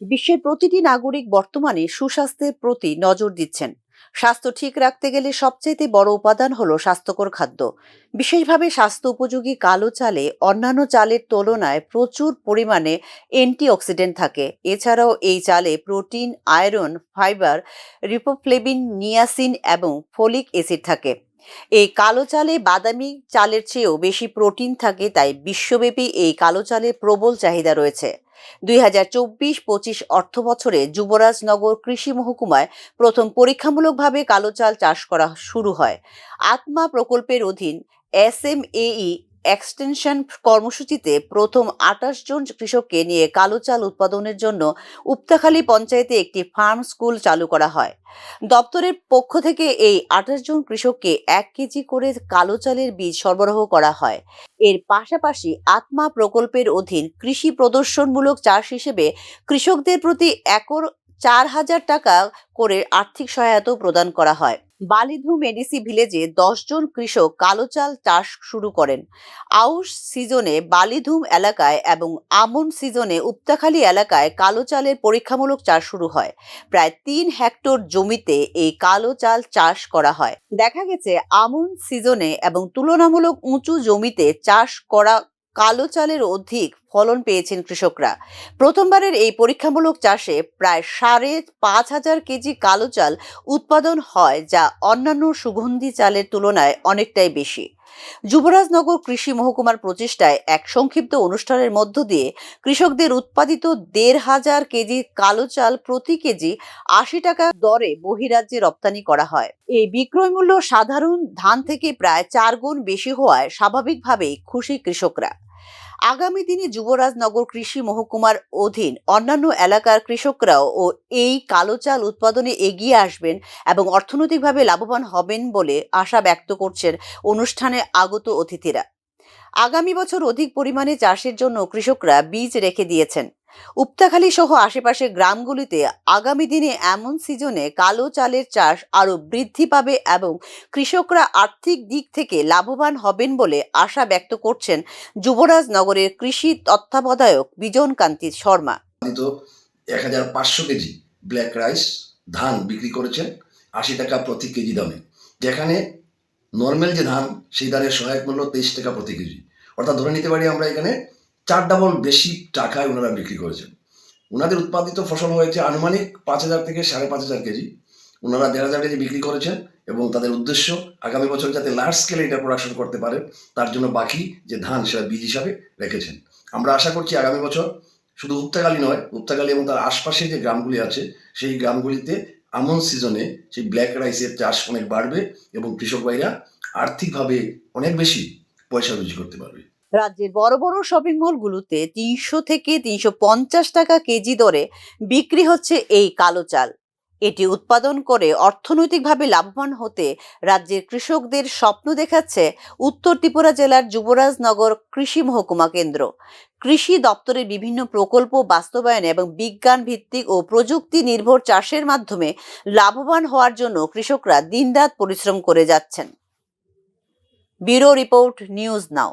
বিশ্বের প্রতিটি নাগরিক বর্তমানে সুস্বাস্থ্যের প্রতি নজর দিচ্ছেন। স্বাস্থ্য ঠিক রাখতে গেলে সবচাইতে বড় উপাদান হলো স্বাস্থ্যকর খাদ্য। বিশেষভাবে স্বাস্থ্য উপযোগী কালো চালে অন্যান্য চালের তুলনায় প্রচুর পরিমাণে অ্যান্টিঅক্সিডেন্ট থাকে। এছাড়াও এই চালে protein, iron, fibre riboflavin niacin এবং ফোলিক অ্যাসিড থাকে। এই কালো চালে বাদামি চালের চেয়েও বেশি প্রোটিন থাকে, তাই বিশ্বব্যাপী এই কালো চালের প্রবল চাহিদা রয়েছে। দুই হাজার চব্বিশ পঁচিশ অর্থ বছরে যুবরাজনগর কৃষি মহকুমায় প্রথম পরীক্ষামূলকভাবে কালো চাল চাষ করা শুরু হয়। আত্মা প্রকল্পের অধীন এস এম এই এক্সটেনশন কর্মসূচিতে প্রথম আটাশ জন কৃষককে নিয়ে কালো চাল উৎপাদনের জন্য উপতাখালী পঞ্চায়েতে একটি ফার্ম স্কুল চালু করা হয়। দপ্তরের পক্ষ থেকে এই আঠাশ জন কৃষককে এক কেজি করে কালো চালের বীজ সরবরাহ করা হয়। এর পাশাপাশি আত্মা প্রকল্পের অধীন কৃষি প্রদর্শনমূলক চাষ হিসেবে কৃষকদের প্রতি একর চার হাজার টাকা করে আর্থিক সহায়তাও প্রদান করা হয়। বালিধু মেডিসি ভিলেজে জন কৃষক কালো চাল চাষ শুরু করেন। আউশ সিজনে বালিধুম এলাকায় এবং আমন সিজনে উপতাখালী এলাকায় কালো চালের পরীক্ষামূলক চাষ শুরু হয়। প্রায় তিন হেক্টর জমিতে এই কালো চাল চাষ করা হয়। দেখা গেছে, আমন সিজনে এবং তুলনামূলক উঁচু জমিতে চাষ করা কালো চালের অধিক ফলন পেয়েছেন কৃষকরা। প্রথমবারের এই পরীক্ষামূলক চাষে প্রায় সাড়ে পাঁচ হাজার কেজি কালো চাল উৎপাদন হয়, যা অন্যান্য সুগন্ধি চালের তুলনায় অনেকটাই বেশি। যুবরাজনগর কৃষি মহকুমার প্রচেষ্টায় এক সংক্ষিপ্ত অনুষ্ঠানের মধ্য দিয়ে কৃষকদের উৎপাদিত দেড় হাজার কেজি কালো চাল প্রতি কেজি আশি টাকা দরে বহিরাজ্যে রপ্তানি করা হয়। এই বিক্রয় মূল্য সাধারণ ধান থেকে প্রায় চার গুণ বেশি হওয়ায় স্বাভাবিকভাবেই খুশি কৃষকরা। আগামী দিনে যুবরাজনগর কৃষি মহকুমার অধীন অন্যান্য এলাকার কৃষকরাও ও এই কালো চাল উৎপাদনে এগিয়ে আসবেন এবং অর্থনৈতিকভাবে লাভবান হবেন বলে আশা ব্যক্ত করছেন অনুষ্ঠানে আগত অতিথিরা। আগামী বছর অধিক পরিমাণে চাষের জন্য কৃষকরা বীজ রেখে দিয়েছেন। উপতাখালী সহ আশেপাশের গ্রামগুলিতে আগামী দিনে এমন সিজনে কালো চালের চাষ আরও বৃদ্ধি পাবে এবং কৃষকরা আর্থিক দিক থেকে লাভবান হবেন বলে আশা ব্যক্ত করছেন যুবরাজনগরের কৃষি তত্ত্বাবধায়ক বিজন কান্তি শর্মা এক হাজার পাঁচশো কেজি ব্ল্যাক রাইস ধান বিক্রি করেছেন আশি টাকা প্রতি কেজি দামে, যেখানে নর্মাল যে ধান, সেই ধানের সহায়ক মূল্য তেইশ টাকা প্রতি কেজি। অর্থাৎ ধরে নিতে পারি আমরা এখানে চার ডাবল বেশি টাকায় ওনারা বিক্রি করেছেন। ওনাদের উৎপাদিত ফসল হয়েছে আনুমানিক পাঁচ হাজার থেকে সাড়ে পাঁচ হাজার কেজি। ওনারা দেড় হাজার কেজি বিক্রি করেছেন এবং তাদের উদ্দেশ্য আগামী বছর যাতে লার্জ স্কেলে এটা প্রোডাকশন করতে পারে, তার জন্য বাকি যে ধান সেটা বীজ হিসাবে রেখেছেন। আমরা আশা করছি আগামী বছর শুধু উপতাকালী নয় উপতাকালী এবং তার আশপাশে যে গ্রামগুলি আছে, সেই গ্রামগুলিতে আমন সিজনে সেই ব্ল্যাক রাইসের চাষ অনেক বাড়বে এবং কৃষক ভাইরা আর্থিকভাবে অনেক বেশি পয়সা রুজি করতে পারবে। রাজ্যের বড় বড় শপিং মলগুলোতে তিনশো থেকে তিনশো পঞ্চাশ টাকা কেজি দরে বিক্রি হচ্ছে এই কালো চাল। এটি উৎপাদন করে অর্থনৈতিকভাবে লাভবান হতে রাজ্যের কৃষকদের স্বপ্ন দেখাচ্ছে উত্তর ত্রিপুরা জেলার যুবরাজনগর কৃষি মহকুমা কেন্দ্র। কৃষি দপ্তরের বিভিন্ন প্রকল্প বাস্তবায়নে এবং বিজ্ঞান ভিত্তিক ও প্রযুক্তি নির্ভর চাষের মাধ্যমে লাভবান হওয়ার জন্য কৃষকরা দিনরাত পরিশ্রম করে যাচ্ছেন। Bureau report news now.